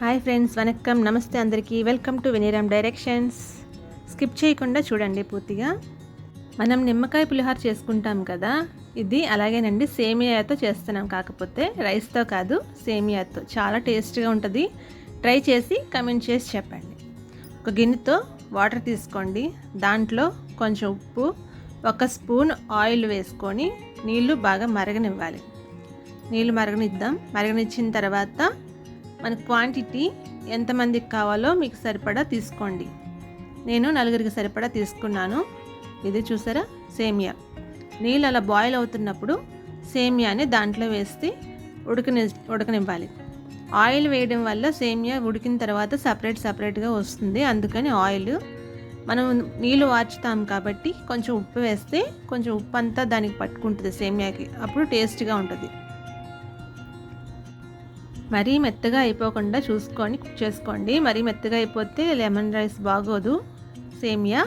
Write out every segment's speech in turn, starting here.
Hi friends వనక్కం. నమస్తే అందరికీ. Welcome to Vineeram directions. Skip చేయకుండా చూడండి పూర్తిగా. మనం నిమ్మకాయ పులిహోర చేసుకుంటాం కదా ఇది అలాగేనండి సేమియాతో చేస్తున్నాం. కాకపోతే రైస్తో కాదు సేమియాతో. చాలా టేస్ట్గా ఉంటుంది. ట్రై చేసి కమెంట్ చేసి చెప్పండి. ఒక గిన్నెతో వాటర్ తీసుకోండి. దాంట్లో కొంచెం ఉప్పు ఒక స్పూన్ ఆయిల్ వేసుకొని నీళ్ళు బాగా మరగనివ్వాలి. నీళ్ళు మరగనిద్దాం. మరగనిచ్చిన తర్వాత మన క్వాంటిటీ ఎంతమందికి కావాలో మీకు సరిపడా తీసుకోండి. నేను నలుగురికి సరిపడా తీసుకున్నాను. ఇది చూసారా? సేమియా. నీళ్ళు అలా బాయిల్ అవుతున్నప్పుడు సేమియాని దాంట్లో వేసి ఉడకని ఉడకనివ్వాలి. ఆయిల్ వేయడం వల్ల సేమియా ఉడికిన తర్వాత సపరేట్ సపరేట్గా వస్తుంది. అందుకని ఆయిల్ మనం నీళ్ళు వార్చుతాం కాబట్టి కొంచెం ఉప్పు వేస్తే కొంచెం ఉప్పు అంతా దానికి పట్టుకుంటుంది సేమియాకి. అప్పుడు టేస్ట్గా ఉంటుంది. మరీ మెత్తగా అయిపోకుండా చూసుకొని కుక్ చేసుకోండి. మరీ మెత్తగా అయిపోతే లెమన్ రైస్ బాగోదు. సేమియా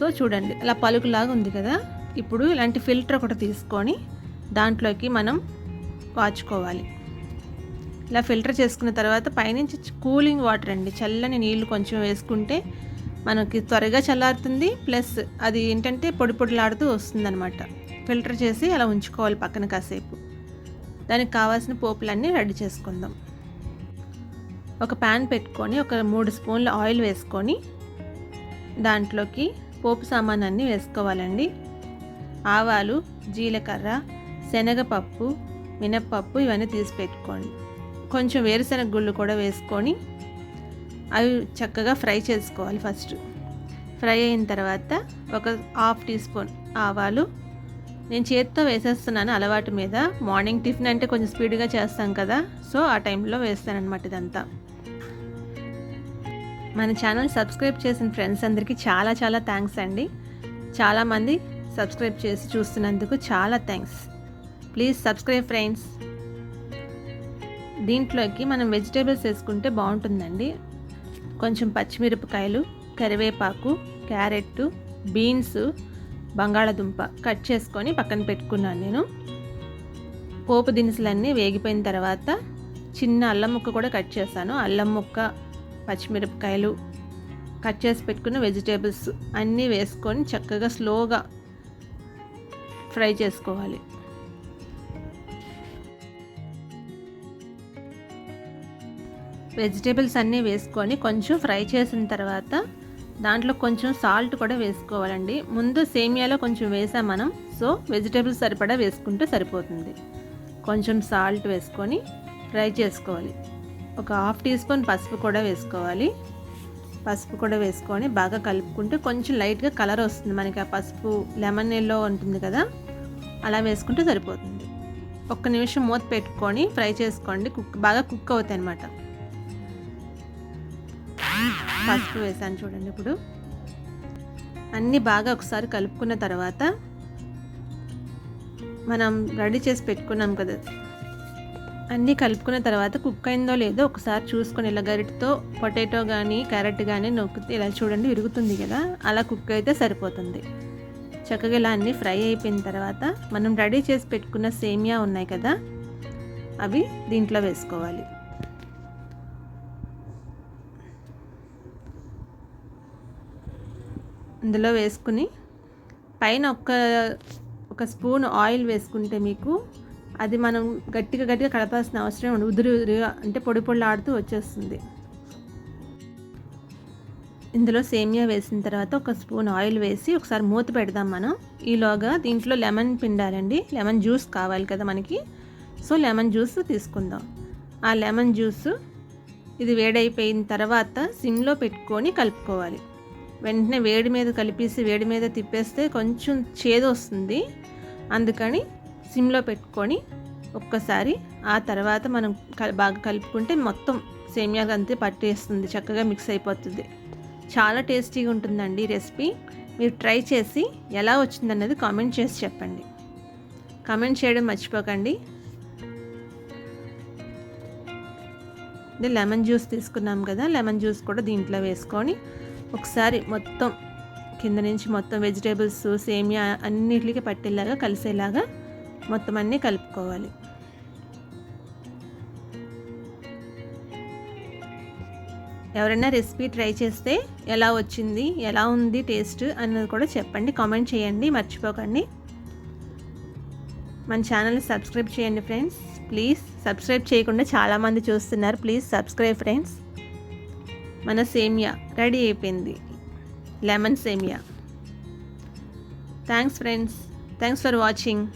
సో చూడండి. అలా పలుకులాగా ఉంది కదా. ఇప్పుడు ఇలాంటి ఫిల్టర్ ఒకటి తీసుకొని దాంట్లోకి మనం వాచుకోవాలి ఇలా ఫిల్టర్ చేసుకున్న తర్వాత పైనుంచి కూలింగ్ వాటర్ అండి. చల్లని నీళ్ళు కొంచెం వేసుకుంటే మనకి త్వరగా చల్లారుతుంది. ప్లస్ అది ఏంటంటే పొడి పొడిలాడుతూ వస్తుందన్నమాట. ఫిల్టర్ చేసి అలా ఉంచుకోవాలి పక్కన కాసేపు. దానికి కావాల్సిన పోపులన్నీ రెడీ చేసుకుందాం. ఒక ప్యాన్ పెట్టుకొని ఒక మూడు స్పూన్ల ఆయిల్ వేసుకొని దాంట్లోకి పోపు సామాన్ అన్నీ వేసుకోవాలండి. ఆవాలు జీలకర్ర శనగపప్పు మినప్పప్పు ఇవన్నీ తీసి పెట్టుకోండి. కొంచెం వేరుశనగ గుళ్ళు కూడా వేసుకొని అవి చక్కగా ఫ్రై చేసుకోవాలి ఫస్ట్. ఫ్రై అయిన తర్వాత ఒక హాఫ్ టీ స్పూన్ ఆవాలు నేను చేతితో వేసేస్తున్నాను అలవాటు మీద. మార్నింగ్ టిఫిన్ అంటే కొంచెం స్పీడ్గా చేస్తాం కదా. సో ఆ టైంలో వేస్తానమాట ఇదంతా. మన ఛానల్ సబ్స్క్రైబ్ చేసిన ఫ్రెండ్స్ అందరికీ చాలా చాలా థ్యాంక్స్ అండి. చాలామంది సబ్స్క్రైబ్ చేసి చూస్తున్నందుకు చాలా థ్యాంక్స్. Please subscribe friends. దీంట్లోకి మనం వెజిటేబుల్స్ వేసుకుంటే బాగుంటుందండి. కొంచెం పచ్చిమిరపకాయలు కరివేపాకు క్యారెట్ బీన్స్ బంగాళదుంప కట్ చేసుకొని పక్కన పెట్టుకున్నాను నేను. పోపు దినుసులన్నీ వేగిపోయిన తర్వాత చిన్న అల్లం ముక్క కూడా కట్ చేశాను. అల్లం ముక్క పచ్చిమిరపకాయలు కట్ చేసి పెట్టుకున్న వెజిటేబుల్స్ అన్నీ వేసుకొని చక్కగా స్లోగా ఫ్రై చేసుకోవాలి. వెజిటేబుల్స్ అన్నీ వేసుకొని కొంచెం ఫ్రై చేసిన తర్వాత దాంట్లో కొంచెం సాల్ట్ కూడా వేసుకోవాలండి. ముందు సేమియాలో కొంచెం వేసాం మనం. సో వెజిటేబుల్స్ సరిపడా వేసుకుంటే సరిపోతుంది. కొంచెం సాల్ట్ వేసుకొని ఫ్రై చేసుకోవాలి. ఒక హాఫ్ టీ స్పూన్ పసుపు కూడా వేసుకోవాలి. పసుపు కూడా వేసుకొని బాగా కలుపుకుంటే కొంచెం లైట్గా కలర్ వస్తుంది మనకి. ఆ పసుపు లెమన్ ఎల్లో ఉంటుంది కదా అలా వేసుకుంటే సరిపోతుంది. ఒక్క నిమిషం మూత పెట్టుకొని ఫ్రై చేసుకోండి. కుక్ బాగా కుక్ అవుతాయి అన్నమాట. పసుపు వేసాను చూడండి ఇప్పుడు. అన్నీ బాగా ఒకసారి కలుపుకున్న తర్వాత మనం రెడీ చేసి పెట్టుకున్నాం కదా. అన్నీ కలుపుకున్న తర్వాత కుక్ అయిందో లేదో ఒకసారి చూసుకొని ఇలా గరిటతో పొటాటో కానీ క్యారెట్ కానీ నొక్కితే ఇలా చూడండి విరుగుతుంది కదా. అలా కుక్ అయితే సరిపోతుంది. చక్కగా ఇలా అన్నీ ఫ్రై అయిపోయిన తర్వాత మనం రెడీ చేసి పెట్టుకున్న సేమియా ఉన్నాయి కదా అవి దీంట్లో వేసుకోవాలి. ఇందులో వేసుకుని పైన ఒక ఒక స్పూన్ ఆయిల్ వేసుకుంటే మీకు అది మనం గట్టిగా గట్టిగా కలపాల్సిన అవసరం ఉండదు. ఉదురు ఉదురుగా అంటే పొడి పొడి వచ్చేస్తుంది. ఇందులో సేమియా వేసిన తర్వాత ఒక స్పూన్ ఆయిల్ వేసి ఒకసారి మూత పెడదాం మనం. ఈలోగా దీంట్లో లెమన్ పిండాలండి. లెమన్ జ్యూస్ కావాలి కదా మనకి. సో లెమన్ జ్యూస్ తీసుకుందాం. ఆ లెమన్ జ్యూస్ ఇది వేడైపోయిన తర్వాత సిమ్లో పెట్టుకొని కలుపుకోవాలి. వెంటనే వేడి మీద కలిపేసి వేడి మీద తిప్పేస్తే కొంచెం చేదు వస్తుంది. అందుకని సిమ్లో పెట్టుకొని ఒక్కసారి ఆ తర్వాత మనం బాగా కలుపుకుంటే మొత్తం సేమియా అంతే పట్టేస్తుంది చక్కగా మిక్స్ అయిపోతుంది. చాలా టేస్టీగా ఉంటుందండి రెసిపీ. మీరు ట్రై చేసి ఎలా వచ్చిందన్నది కామెంట్ చేసి చెప్పండి. కామెంట్ చేయడం మర్చిపోకండి. లెమన్ జ్యూస్ తీసుకున్నాం కదా లెమన్ జ్యూస్ కూడా దీంట్లో వేసుకొని ఒకసారి మొత్తం కింద నుంచి మొత్తం వెజిటేబుల్స్ సేమియా అన్నిటికి పట్టేలాగా కలిసేలాగా మొత్తం అన్నీ కలుపుకోవాలి. ఎవరైనా రెసిపీ ట్రై చేస్తే ఎలా వచ్చింది ఎలా ఉంది టేస్ట్ అన్నది కూడా చెప్పండి కామెంట్ చేయండి మర్చిపోకండి. మన ఛానల్ సబ్స్క్రైబ్ చేయండి ఫ్రెండ్స్. ప్లీజ్ సబ్స్క్రైబ్ చేయకుండా చాలామంది చూస్తున్నారు. Please subscribe friends. మన సేమియా రెడీ అయిపోయింది. లెమన్ సేమియా. Thanks friends thanks for watching